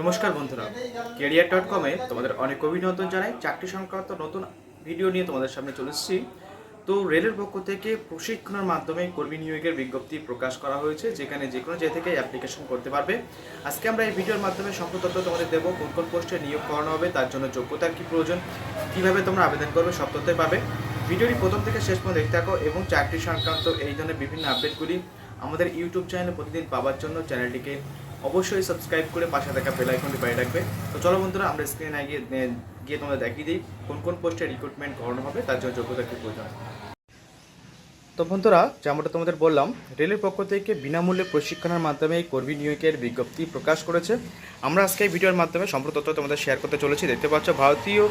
নমস্কার বন্ধুরা। Career dot কমে তোমাদের অনেক অভিনন্দন জানাই। চাকরি সংক্রান্ত নতুন ভিডিও নিয়ে তোমাদের সামনে চলে এসেছি। তো রেলের পক্ষ থেকে প্রশিক্ষণের মাধ্যমে কর্মী নিয়োগের বিজ্ঞপ্তি প্রকাশ করা হয়েছে, যেখানে যে কোনো জায়গা থেকে অ্যাপ্লিকেশন করতে পারবে। আজকে আমরা এই ভিডিওর মাধ্যমে সম্পূর্ণ তথ্য তোমাদের দেবো, কোন কোন পোস্টে নিয়োগ করানো হবে, তার জন্য যোগ্যতার কী প্রয়োজন, কীভাবে তোমরা আবেদন করবে, সব তথ্যই পাবে। ভিডিওটি প্রথম থেকে শেষ পর্যন্ত দেখতে থাকো এবং চাকরি সংক্রান্ত এই ধরনের বিভিন্ন আপডেটগুলি আমাদের ইউটিউব চ্যানেলে প্রতিদিন পাওয়ার জন্য চ্যানেলটিকে অবশ্যই সাবস্ক্রাইব করে পাশে থাকা বেল আইকনটি বাড়িয়ে রাখবে। তো চলো বন্ধুরা, আমরা স্ক্রিনে গিয়ে গিয়ে তোমাদের দেখিয়ে দিই কোন কোন পোস্টে রিক্রুটমেন্ট করানো হবে, তার জন্য যোগ্যতা কী প্রয়োজন। তো বন্ধুরা, যেমনটা তোমাদের বললাম, রেলের পক্ষ থেকে বিনামূল্যে প্রশিক্ষণের মাধ্যমে এই কর্মী নিয়োগের বিজ্ঞপ্তি প্রকাশ করেছে। আমরা আজকে ভিডিওর মাধ্যমে সম্পূর্ণ তথ্য তোমাদের শেয়ার করতে চলেছি। দেখতে পাচ্ছ, ভারতীয়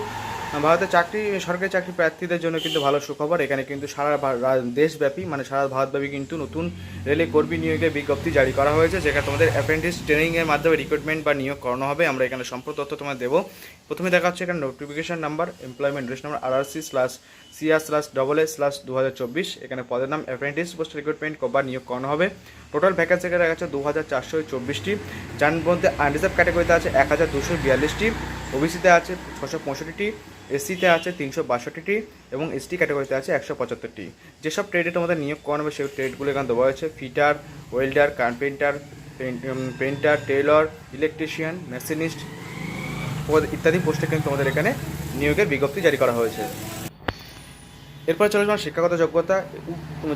ভারতের চাকরি, সরকারি চাকরি প্রার্থীদের জন্য কিন্তু ভালো সুখবর। এখানে কিন্তু সারা দেশব্যাপী মানে সারা ভারতব্যাপী কিন্তু নতুন রেলে কর্মী নিয়োগের বিজ্ঞপ্তি জারি করা হয়েছে, যেখানে তোমাদের অ্যাপ্রেন্টিস ট্রেনিংয়ের মাধ্যমে রিক্রুটমেন্ট বা নিয়োগ করানো হবে। আমরা এখানে সম্পূর্ণ তথ্য তোমাদের দেবো। প্রথমে দেখা হচ্ছে এখানে notification number employment register number RRC slash CR slash double A slash দু এখানে পদের নাম অ্যাপ্রেন্টিস পোস্ট রিক্রুটমেন্ট বা নিয়োগ করানো হবে। টোটাল ভ্যাকেন্সি দেখা যাচ্ছে দু হাজার চারশো চব্বিশটি। যার মধ্যে আনরিজার্ভ ক্যাটাগরিতে আছে এক হাজার দুশো বিয়াল্লিশটি। ওবিসিতে আছে ছশো পঁয়ষট্টিটি। এসসিতে আছে তিনশো বাষট্টিটি এবং এসটি ক্যাটাগরিতে আছে একশো পঁচাত্তরটি। যেসব ট্রেডে তোমাদের নিয়োগ করানো হবে, সেই ট্রেডগুলো এখানে দেওয়া হয়েছে। Fitter, welder, carpenter painter tailor electrician, machinist ইত্যাদি পোস্টে কিন্তু তোমাদের এখানে নিয়োগের বিজ্ঞপ্তি জারি করা হয়েছে। এরপরে চলে যাওয়া শিক্ষাগত যোগ্যতা।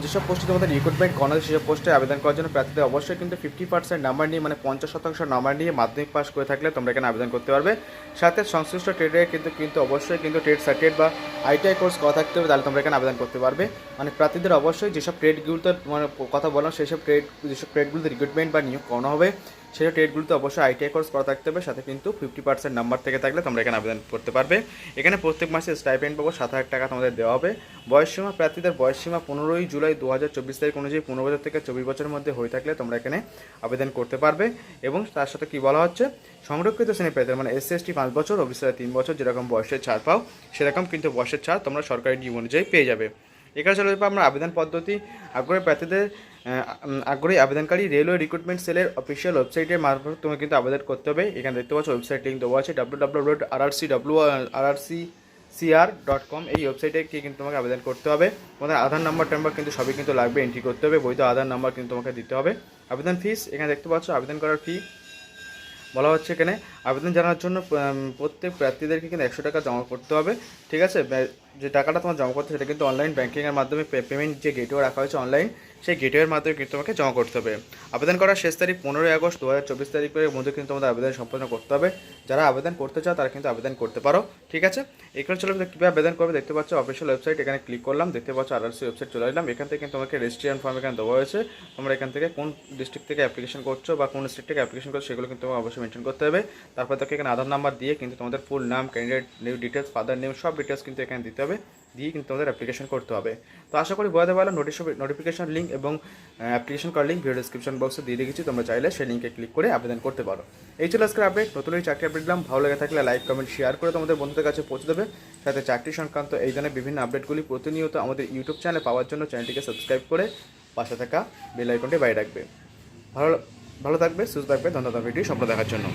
যেসব পোস্টে তোমাদের রিক্রুটমেন্ট করানো সেসব পোস্টে আবেদন করার জন্য প্রার্থীদের অবশ্যই কিন্তু ফিফটি পার্সেন্ট নাম্বার নিয়ে মানে পঞ্চাশ শতাংশ নাম্বার নিয়ে মাধ্যমিক পাস করে থাকলে তোমরা এখানে আবেদন করতে পারবে। সাথে সংশ্লিষ্ট ট্রেডে কিন্তু কিন্তু অবশ্যই কিন্তু ট্রেড সার্টিফিকেট বা আইটিআই কোর্স করা থাকতে হবে, তাহলে তোমরা এখানে আবেদন করতে পারবে। মানে প্রার্থীদের অবশ্যই যেসব ট্রেডগুলোতে মানে কথা বললাম সেই সব ট্রেড যেসব ট্রেডগুলোতে রিক্রুটমেন্ট বা নিয়োগ করানো হবে সেই ট্রেডগুলোতে অবশ্যই আইটিআই কোর্স করা থাকতে হবে, সাথে কিন্তু ফিফটি পার্সেন্ট নাম্বার থেকে থাকলে তোমরা এখানে আবেদন করতে পারবে। এখানে প্রত্যেক মাসে স্টাইপেন্ড পাবো সাত হাজার টাকা তোমাদের দেওয়া হবে। বয়সসীমা প্রার্থীদের বয়সসীমা পনেরোই জুলাই দু হাজার চব্বিশ তারিখ অনুযায়ী পনেরো বছর থেকে চব্বিশ বছরের মধ্যে হয়ে থাকলে তোমরা এখানে আবেদন করতে পারবে। এবং তার সাথে কি বলা হচ্ছে? সংরক্ষিত শ্রেণি প্রার্থীদের মানে এসসি এসটি পাঁচ বছর অফিসার তিন বছর, যেরকম বয়সের ছাড় পাও, সেরকম কিন্তু বয়সের ছাড় তোমরা সরকারি নিয়ম অনুযায়ী পেয়ে যাবে। এখানে চলে যাব আমরা আবেদন পদ্ধতি। আগ্রহী প্রার্থীদের আগ্রহী আবেদনকারী রেলওয়ে রিক্রুটমেন্ট সেলের অফিসিয়াল ওয়েবসাইটের মারফত তোমাকে কিন্তু আবেদন করতে হবে। এখানে দেখতে পাচ্ছ ওয়েবসাইট লিঙ্ক দেওয়া আছে W W dot R C W R R C CR dot com এই ওয়েবসাইটে গিয়ে কিন্তু তোমাকে আবেদন করতে হবে। তোমাদের আধার নাম্বার টাম্বার কিন্তু সবই কিন্তু লাগবে এন্ট্রি করতে হবে, বৈধ আধার নাম্বার কিন্তু তোমাকে দিতে হবে। আবেদন ফিস এখানে দেখতে পাচ্ছ, আবেদন করার ফি বলা হচ্ছে এখানে। আবেদন জানানোর জন্য প্রত্যেক প্রার্থীদেরকে কিন্তু একশো টাকা জমা করতে হবে, ঠিক আছে? যে টাকাটা তোমার জমা করতে সেটা কিন্তু অনলাইন ব্যাঙ্কিংয়ের মাধ্যমে পেমেন্ট যে গেটওয়ে রাখা হয়েছে অনলাইন সেই গেটওয়ের মাধ্যমে কিন্তু তোমাকে জমা করতে হবে। আবেদন করার শেষ তারিখ পনেরোই আগস্ট দু হাজার চব্বিশ তারিখের মধ্যে কিন্তু তোমাদের আবেদন সম্পন্ন করতে হবে। যারা আবেদন করতে চাও, তারা কিন্তু আবেদন করতে পারো, ঠিক আছে? এখানে চলে কীভাবে আবেদন করবে দেখতে পাচ্ছ অফিসিয়াল ওয়েবসাইট এখানে ক্লিক করলাম, দেখতে পাচ্ছ আরআরসি ওয়েবসাইট চলে এলাম এখান থেকে কিন্তু তোমাকে রেজিস্ট্রেশন ফর্ম এখানে দেওয়া হয়েছে। তোমরা এখান থেকে কোন ডিস্ট্রিক্ট থেকে অ্যাপ্লিকেশন করছ বা কোন স্টেট থেকে অ্যাপ্লিকেশন করছ, সেগুলো কিন্তু তোমাকে অবশ্যই মেনশন করতে হবে। তারপর তোকে এখানে আধার নাম্বার দিয়ে কিন্তু তোমাদের ফুল নাম candidate new details father name সব ডিটেলস কিন্তু এখানে দিতে হবে। দিয়ে কিন্তু তোমাদের অ্যাপ্লিকেশন করতে হবে। তো আশা করি বোঝাতে পারলাম নোটিফিকেশন লিঙ্ক এবং অ্যাপ্লিকেশন করার লিঙ্ক ভিডিও ডিসক্রিপশন বক্সে দিয়ে রেখেছি। তোমরা চাইলে সেই লিঙ্কে ক্লিক করে আবেদন করতে পারো। এই ছিল আজকের আপডেট নতুন এই চাকরি আপডেট দিলাম ভালো লেগে থাকলে লাইক কমেন্ট শেয়ার করে তোমাদের বন্ধুদের কাছে পৌঁছে দেবে। সাথে চাকরি সংক্রান্ত এই ধরনের বিভিন্ন আপডেটগুলি প্রতিনিয়ত আমাদের ইউটিউব চ্যানেলে পাওয়ার জন্য চ্যানেলটিকে সাবস্ক্রাইব করে পাশে থাকা বেল আইকনটি বাইরে রাখবে। ভালো ভালো থাকবে, সুস্থ থাকবে। ধন্যবাদ ভিডিও স্বপ্ন দেখার জন্য।